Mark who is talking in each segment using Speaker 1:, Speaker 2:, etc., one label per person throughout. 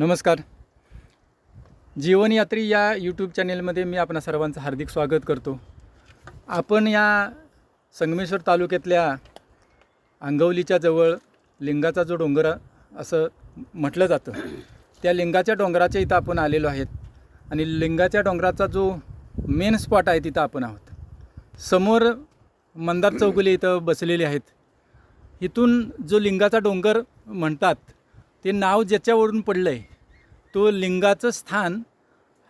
Speaker 1: नमस्कार. जीवनयात्री या यूट्यूब चॅनेलमध्ये मी आपणा सर्वांचं हार्दिक स्वागत करतो. आपण या संगमेश्वर तालुक्यातल्या अंगवलीच्या जवळ लिंगाचा जो डोंगर असं म्हटलं जातं त्या लिंगाच्या डोंगराच्या इथं आपण आलेलो आहेत आणि लिंगाच्या डोंगराचा जो मेन स्पॉट आहे तिथं आपण आहोत. समोर मंदार चौगुले इथं बसलेले आहेत. इथून जो लिंगाचा डोंगर म्हणतात ते नाव ज्याच्यावरून पडलं आहे तो लिंगाचं स्थान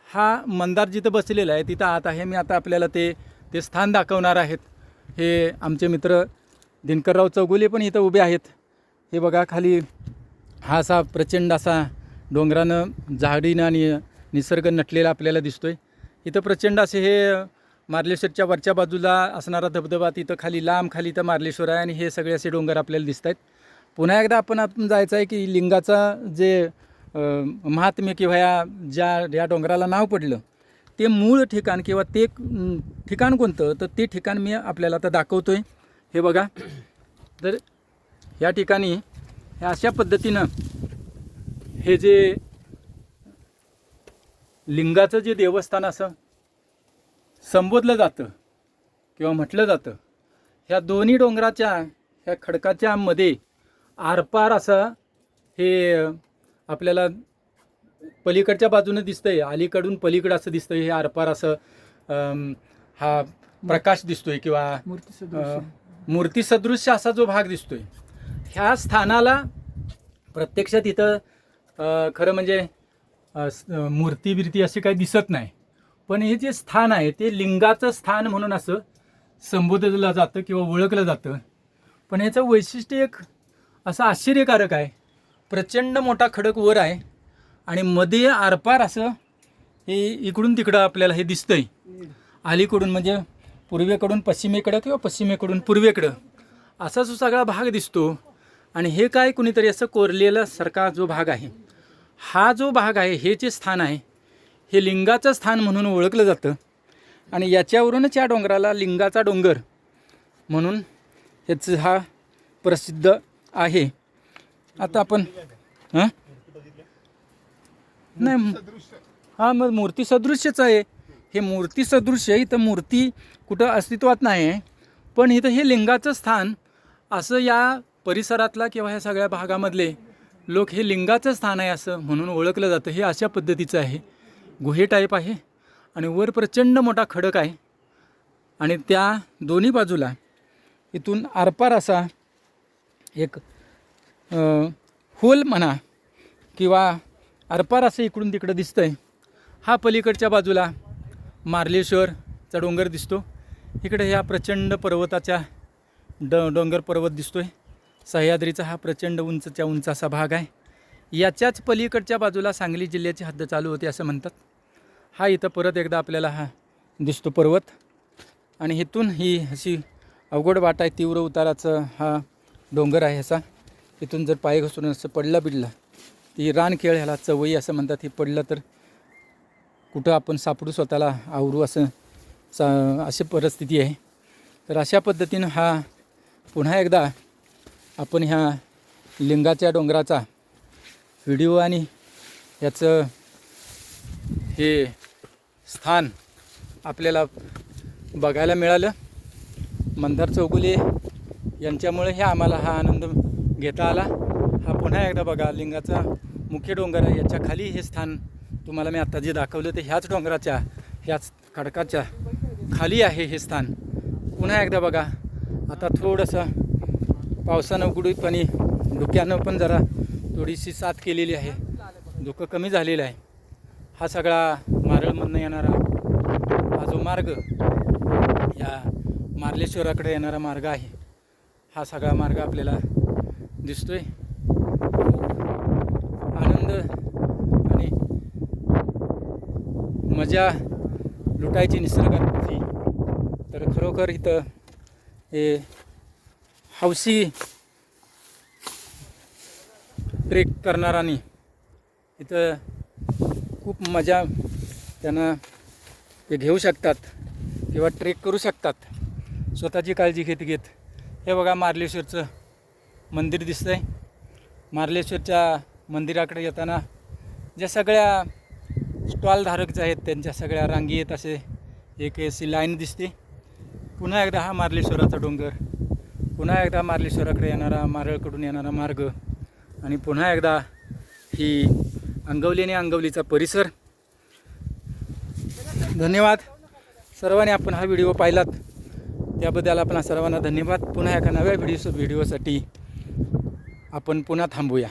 Speaker 1: हा मंदार जिथं बसलेला आहे तिथं आत आहे मी आता आपल्याला ते ते स्थान दाखवणार आहेत. हे आमचे मित्र दिनकरराव चौगुले पण इथं उभे आहेत. हे बघा खाली हा असा प्रचंड असा डोंगरानं झाडीनं आणि निसर्ग नटलेला आपल्याला दिसतो आहे इथं प्रचंड असे हे मार्लेश्वरच्या वरच्या बाजूला असणारा धबधबा तिथं खाली लांब खाली इथं मार्लेश्वर आहे आणि हे सगळे असे डोंगर आपल्याला दिसत आहेत पुन्हा एकदा आपण आपण जायचं आहे की लिंगाचा जे महात्म्य किंवा या ज्या या डोंगराला नाव पडलं ते मूळ ठिकाण किंवा ते ठिकाण कोणतं तर ते ठिकाण मी आपल्याला आता दाखवतो आहे हे बघा. तर या ठिकाणी हे अशा पद्धतीनं हे जे लिंगाचं जे देवस्थान असं संबोधलं जातं किंवा म्हटलं जातं ह्या दोन्ही डोंगराच्या ह्या खडकाच्या मध्ये आरपार असं हे आपल्याला पलीकडच्या बाजूनं दिसतंय अलीकडून पलीकडं असं दिसतंय हे आरपार असं हा प्रकाश दिसतोय किंवा मूर्ती सदृश्य. असा जो भाग दिसतोय ह्या स्थानाला प्रत्यक्षात इथं खरं म्हणजे मूर्ती बिर्ती अशी काही दिसत नाही. पण हे जे स्थान आहे ते लिंगाचं स्थान म्हणून असं संबोधलं जातं किंवा ओळखलं जातं. पण ह्याचं वैशिष्ट्य एक असं आश्चर्यकारक आहे. प्रचंड मोठा खडक वर आहे आणि मध्ये आरपार असं हे इकडून तिकडं आपल्याला हे दिसतंय. अलीकडून म्हणजे पूर्वेकडून पश्चिमेकडं किंवा पश्चिमेकडून पूर्वेकडं असा जो सगळा भाग दिसतो आणि हे काय कुणीतरी असं कोरलेला सारखा जो भाग आहे हा जो भाग आहे हे जे स्थान आहे हे लिंगाचं स्थान म्हणून ओळखलं जातं आणि याच्यावरूनच या डोंगराला लिंगाचा डोंगर म्हणून ह्याचं हा प्रसिद्ध आहे. आता आपण हां? नाही हां मग मूर्ती सदृश्यच आहे. हे मूर्ती सदृश्य इथं मूर्ती कुठं अस्तित्वात नाही आहे. पण इथं हे लिंगाचं स्थान असं या परिसरातला किंवा ह्या सगळ्या भागामधले लोक हे लिंगाचं स्थान आहे असं म्हणून ओळखलं जातं. हे अशा पद्धतीचं आहे. गुहे टाईप आहे आणि वर प्रचंड मोठा खडक आहे. आणि त्या दोन्ही बाजूला इथून आरपार असा एक होल म्हणा किंवा आरपार असं इकडून तिकडं दिसतं आहे हा पलीकडच्या बाजूला मार्लेश्वरचा डोंगर दिसतो. इकडे ह्या प्रचंड पर्वताच्या ड डोंगर पर्वत दिसतो आहे सह्याद्रीचा हा प्रचंड उंचच्या उंच असा भाग आहे. याच्याच पलीकडच्या बाजूला सांगली जिल्ह्याची हद्द चालू होती असं म्हणतात. हा इथं परत एकदा आपल्याला हा दिसतो पर्वत. आणि इथून ही अशी अवघड वाट आहे तीव्र उताराचं हा डोंगर आहे असा. इथून जर पाय घसरून असं पडला बिडला ती रानखेळ ह्याला चवई असं म्हणतात ही पडलं तर कुठं आपण सापडू स्वतःला आवरू असं सा अशी परिस्थिती आहे. तर अशा पद्धतीनं हा पुन्हा एकदा आपण ह्या लिंगाच्या डोंगराचा व्हिडिओ आणि याचं हे स्थान आपल्याला बघायला मिळालं. मंदार चौगुले यांच्यामुळे हे आम्हाला हा आनंद घेता आला. हा पुन्हा एकदा बघा लिंगाचा मुख्य डोंगर आहे. याच्या खाली हे स्थान तुम्हाला मी आत्ता जे दाखवलं ते ह्याच डोंगराच्या ह्याच खडकाच्या खाली आहे हे स्थान. पुन्हा एकदा बघा आता थोडंसं पावसानं उघडीतपणे धुक्यानं पण जरा थोडीशी साथ केलेली आहे. धुकं कमी झालेलं आहे. हा सगळा मारळमधनं येणारा हा जो मार्ग या मार्लेश्वराकडे येणारा मार्ग आहे. हा सगळा मार्ग आपल्याला दिसतोय. आनंद आणि मजा लुटायची निसर्गाची. तर खरोखर इथं हे हौशी ट्रेक करणारांनी इथं खूप मजा त्यांना ते घेऊ शकतात किंवा ट्रेक करू शकतात. स्वतःची काळजी घेत घेत हे बघा मार्लेश्वरचं मंदिर दिसतंय. मार्लेश्वरच्या मंदिराकडे येताना ज्या सगळ्या स्टॉलधारक जे आहेत त्यांच्या सगळ्या रांगेत असे एक अशी लाईन दिसते. पुन्हा एकदा हा मार्लेश्वराचा डोंगर. पुन्हा एकदा मार्लेश्वराकडे येणारा मारळकडून येणारा मार्ग. आणि पुन्हा एकदा ही अंगवली आणि अंगवलीचा परिसर. धन्यवाद. सर्वांनी आपण हा व्हिडिओ पाहिलात. त्याबद्दल आपण सर्वांना धन्यवाद. पुन्हा एका नव्या व्हिडिओ व्हिडिओसाठी आपण पुन्हा थांबूया.